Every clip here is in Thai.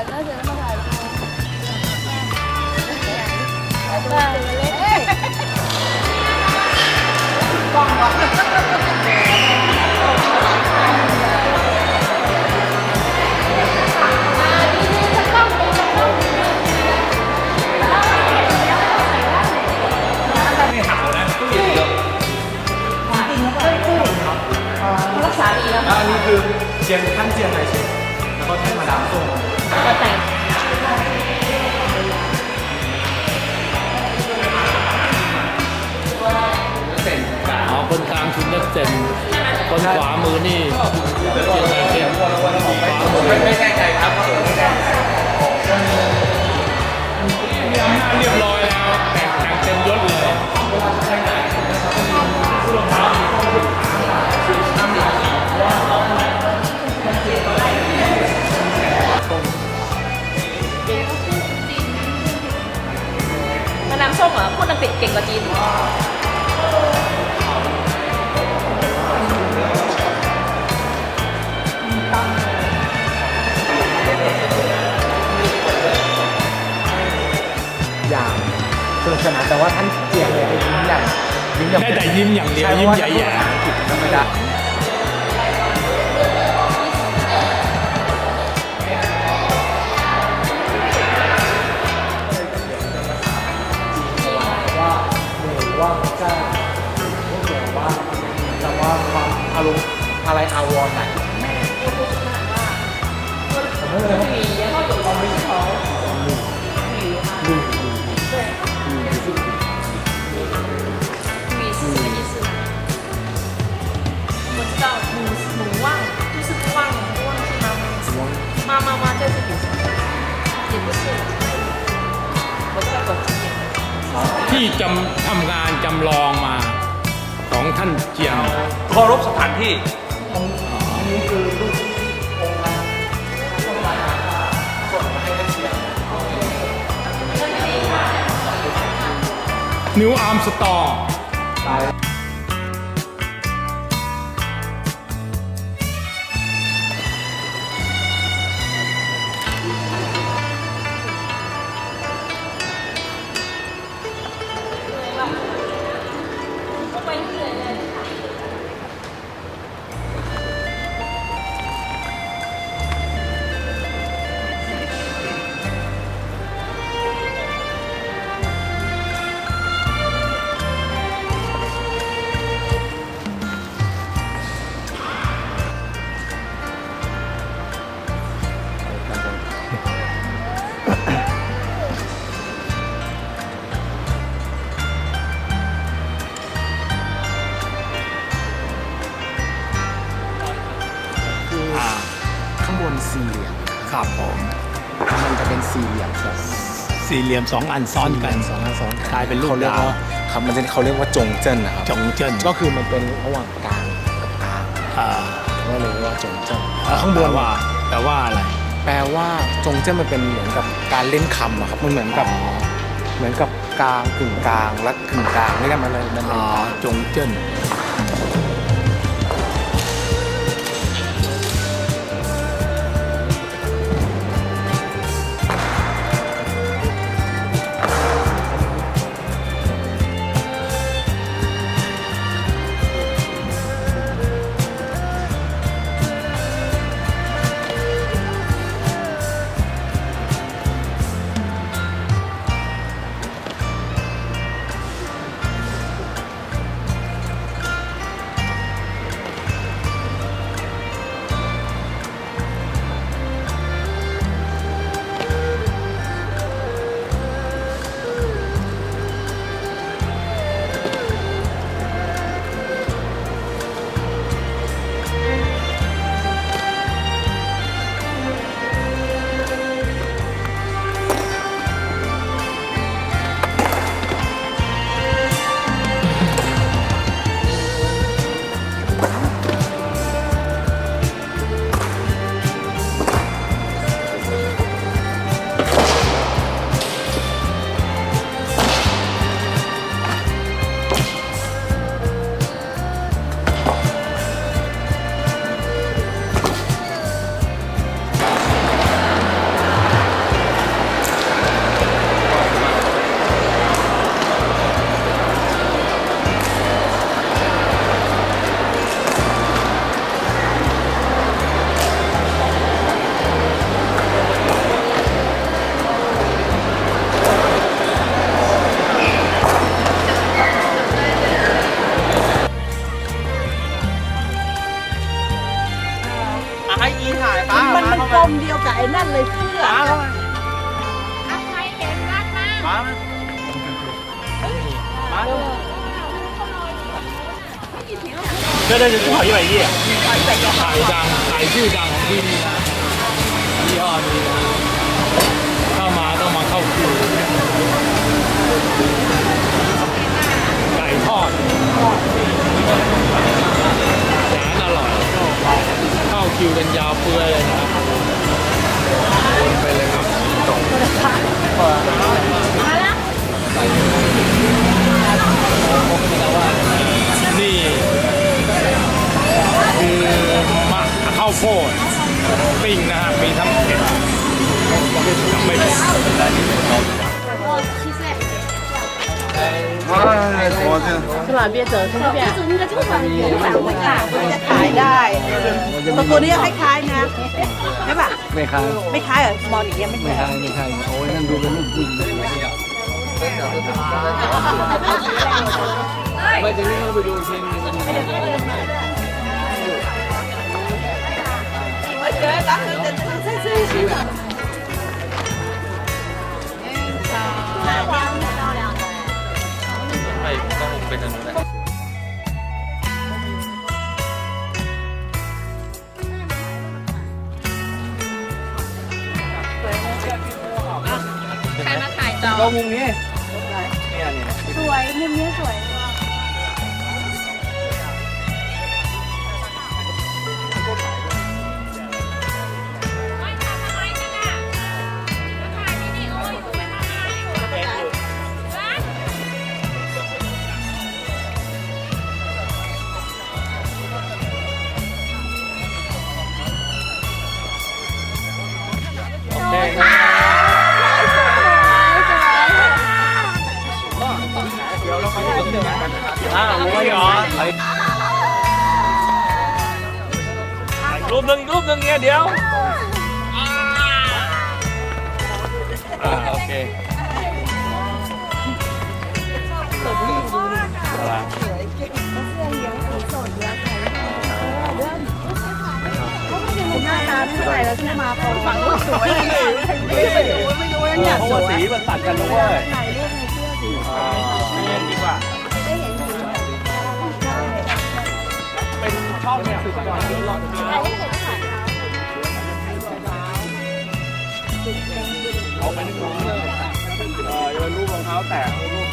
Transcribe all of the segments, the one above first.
ายน่าจะมาถ่ายรูปถ่ายเล็กรักษาดีแล้วอันนี้คือเจียงท่านเจียงไคเช กแล้วก็ท่มาดามส้มก็แต่งอ๋อคนกลางคุณนักเซนคนขวามือนี่เจียงไคเชนขวามือไม่แน่ใจครับไม่แน่ใจมีอำนาจเรียบร้อยแล้วแต่งแต่งเต็มยศเลยมา ธรรมดาว่าหนูว่าจะไม่เกี่ยวว่าแต่ว่าความอารมณ์อะไรอาวรณ์ไหนของแม่ผมไม่เลย ที่จำทำงานจำลองมาของท่านเจียงเคารพสถานที่นิวอาร์มสตอร์ สี่เหลี่ยมแบบสี่เหลี่ยมสองอันซ้อนกันสองอันซ้อนกลายเป็นรูปเขาเรียกดาวว่าครับมันจะเขาเรียกว่าจงเจิ้นนะครับจงเจิ้นก็คือมันเป็นระหว่างกลางกับกลางอ่าก็เลยเรียกว่าจงเจิ้นข้างบนแปลว่าแปลว่าอะไร แปลว่าจงเจิ้นมันเป็นเหมือนกับการเล่นคำอะครับมันเหมือนกับเหมือนกับกลางกึ่งกลางและกึ่งกลางนี่แหละมันเลยมันเลอ๋อยจงเจิ้น 这这是好一百亿，海ดังไก่ชื่อดังของที่นี่นะยี่ห้อนี้นะเข้ามาต้องมาเข้าคิวไก่ทอดแสนอร่อยเข้าคิวกันยาวเปื่อยเลยนะครับวนไปเลยครับ สลับเบียร์เจอใช่ไหมเบียร์นี่ก็จะเป็นแบบว่าขายได้บางตัวนี้คล้ายๆนะใช่ปะไม่คล้างไม่คล้ายเหรอมองอย่างเงี้ยไม่ไม่คล้ายไม่คล้างโอ้ยนั่นดูเป็นรูปผู้หญิงไม่จะนี่เราไปดูเชนเจอตั้งแต่ซื้อซื้อซื้อไม่ต้อง เป็นอันนั้นแหละก็มุมนี้สวยมุมนี้สวย อ้าวรู้เหรอรูปหนึ่งรูปหนึ่งเนี่ยเดี๋ยวอ่าโอเคไรหน้าตาไม่เท่าไรแล้วที่มาพอฝั่งนู้นสวยไม่ไม่ดูไม่ดูแล้วเนี่ยเพราะว่าวยสีมันตัดกันนะเว้ย ชองเนี่ยคือก่อนที่ราจะมีถ่ายได้เห็นถ่ายเอาไปที่ผมเลยเออโยนลูกรองเท้าแตะลูก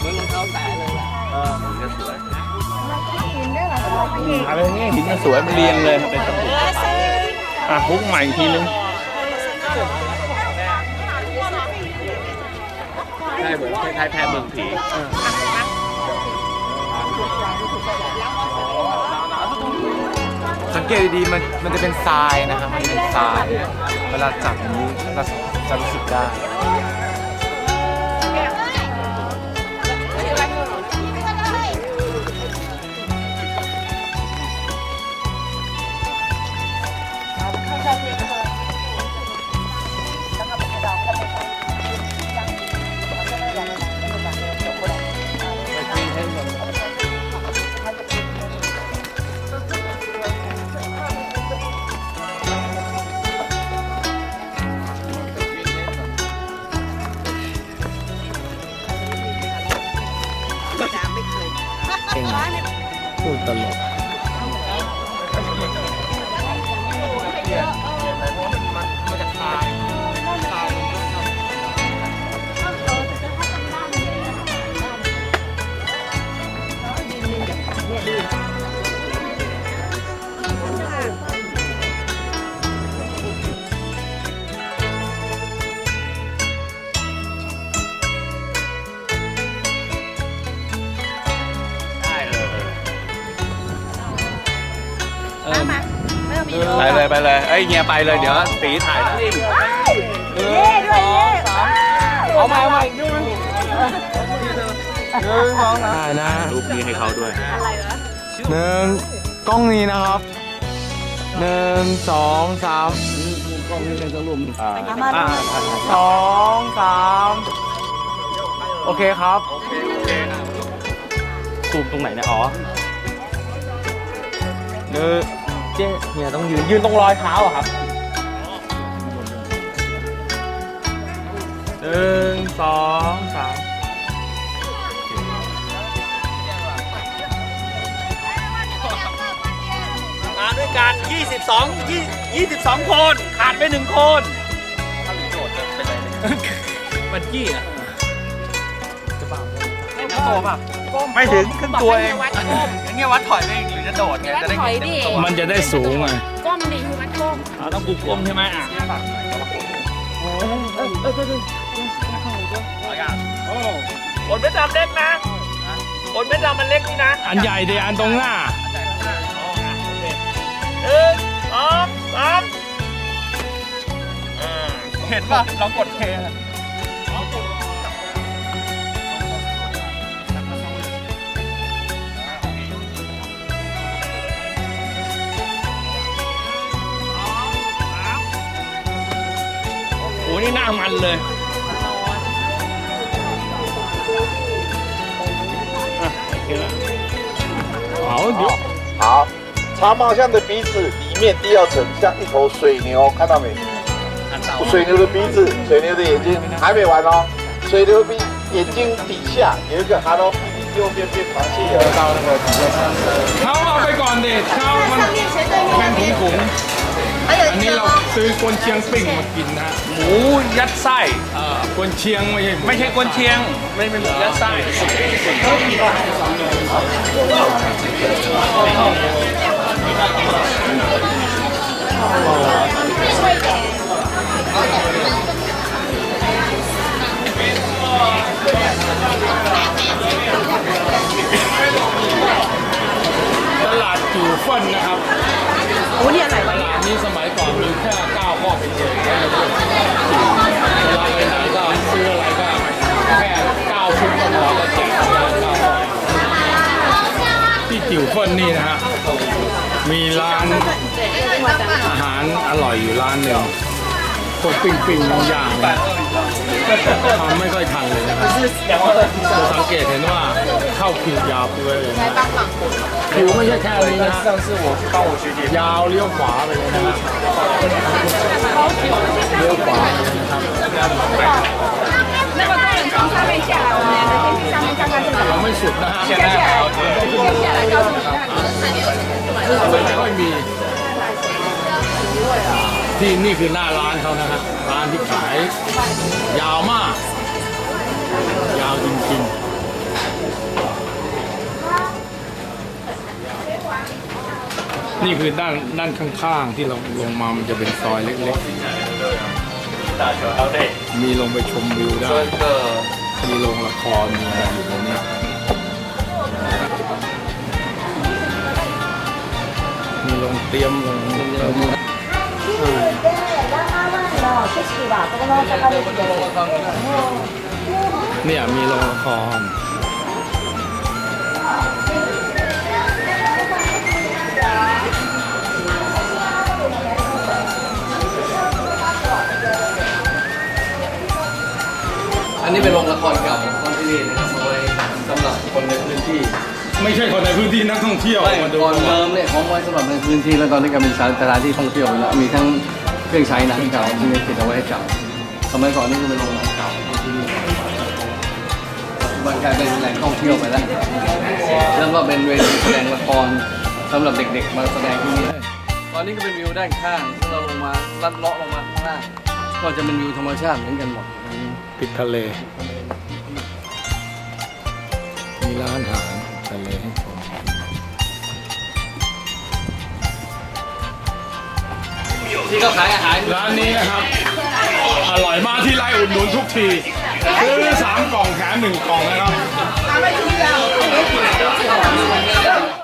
เหมือรองเท้าแตะเลยแหละเออมันจะสวยอะไรเงี้ยหินมันสวยมันเรียงเลยเป็นตะปูอะฮุกใหม่อีกทีนึงใช่เหมือนคล้ายๆแพรเมืองผี เกตดีๆมันมันจะเป็นทรายนะครับมันเป็นทรายเวลาจับนี้เราจะรู้สึกได้ พูดตลกไไปเลยไปเลยเอ้ยเฮียไปเลยเดี๋ยวตีถ่ายนะเย่ด้วยเย่เอาใหม่เอาใหม่อีกด้วยหนึ่งสองสามถ่ายนะรูปนี้ให้เขาด้วยหนึ่งกล้องนี้นะครับหนึ่งสองสามอ่าอ่าสองสามโอเคครับซูมตรงไหนเนี่ยอ๋อหนึ่ง เจ๊เนี่ยต้องยืนยืนตรงรอยเท้าอะครับหนึ่งสองสามมาด้วยกัน 22 20 22คน ขาดไปหนึ่งคนมันกี้อะ ไม่ถึงครึ่งตัวเองอย่างเงี้ยวัดถอยไปอีกหรือจะโดดไงจะได้ถอยดิมันจะได้สูงไงก้มดิคือวัดก้มอ่าต้องกูกลมใช่ไหมอะผลไม่ดำเล็กนะผลไม่ดำมันเล็กนี่นะอันใหญ่เดียอันตรงหน้า หนึ่งสองสามเห็นป่ะลองกดเคโอ้ นี่หน้ามันเลยอ่ะโอเคแล้ว เอาเดี๋ยว 好，长毛象的鼻子里面第二层像一头水牛，看到没？水牛的鼻子，水牛的眼睛还没完哦。水牛鼻眼睛底下有一个 Hello Kitty，右边变螃蟹有到那个底下上车。 เข้าเอาไปก่อนเ อันนี้เราซื้อกวนเชียงปิ้งมากินนะฮะหมูยัดไส้ เอ่อกวนเชียงไม่ใช่ไม่ใช่กวนเชียง ไม่เป็นหมูยัดไส้ จูเฟินนะครับโอ้นี่อะไรตวะลาดนี้สมัยก่อนมีแค่เก้าข้อเป็นเองเวลาไปไหนก็ซื้ออะไรก็แค่เก้าชุดก็พอแล้วแจกเก้าข้อที่จิ๋วเฟินนี่นะฮะมีร้านอาหารอร่อยอยู่ร้านหนึ่งพวกปิ้งปิ้งๆย่างๆ ทำไม่ค่อยทันเลยนะครับสังเกตเห็นว่าเข้าคิวยาวไปเลยคิวไม่ใช่แค่นี้นะยาวเลี้ยวขวาไปเลยนะครับเลี้ยวขวาเราไม่สุดนะฮะไม่ค่อยมี ที่นี่คือหน้าร้านเขานะครับานที่ขาย ยาวมาก ยาวจริงๆ นี่คือด้านด้านข้างๆ ที่เราลงมามันจะเป็นซอยเล็กๆ มีลงไปชมวิวได้ มีโรงละครมีอะไรอยู่ตรงนี้มีโรงเตรียมโรงเตรียม เนี่ยมีโรงละครอันนี้เป็นโรงละครเก่าของที่นี่นะครับเอาไว้สำหรับคนในพื้นที่ไม่ใช่คนในพื้นที่นักท่องเที่ยวไม่มาดูก่อนเดิมเนี่ยของไว้สำหรับในพื้นที่แล้วตอนนี้ก็เป็นสถานที่ท่องเที่ยวไปแล้วมีทั้ง เครื่องใช้หนังเก่าที่มีติดเอาไว้ให้จับสมัยก่อนนี่ก็เป็นโรงหนังเก่าที่นี่ปัจจุบันกลายเป็นแหล่งท่องเที่ยวไปแล้วแล้วก็เป็นเวทีแสดงละครสำหรับเด็กๆ มาแสดงที่นี่ตอนนี้ก็เป็นวิวด้านข้างที่เราลงมาลัดเลาะลงมาข้างล่างก็จะเป็นวิวธรรมชาติเหมือนกันหมดติดทะเล มีร้านอาหารทะเล ที่เขาขายอาหารร้านนี้นะครับ อร่อยมากที่ไล่อุดหนุนทุกทีซื้อสามกล่องแถมหนึ่งกล่องนะครับ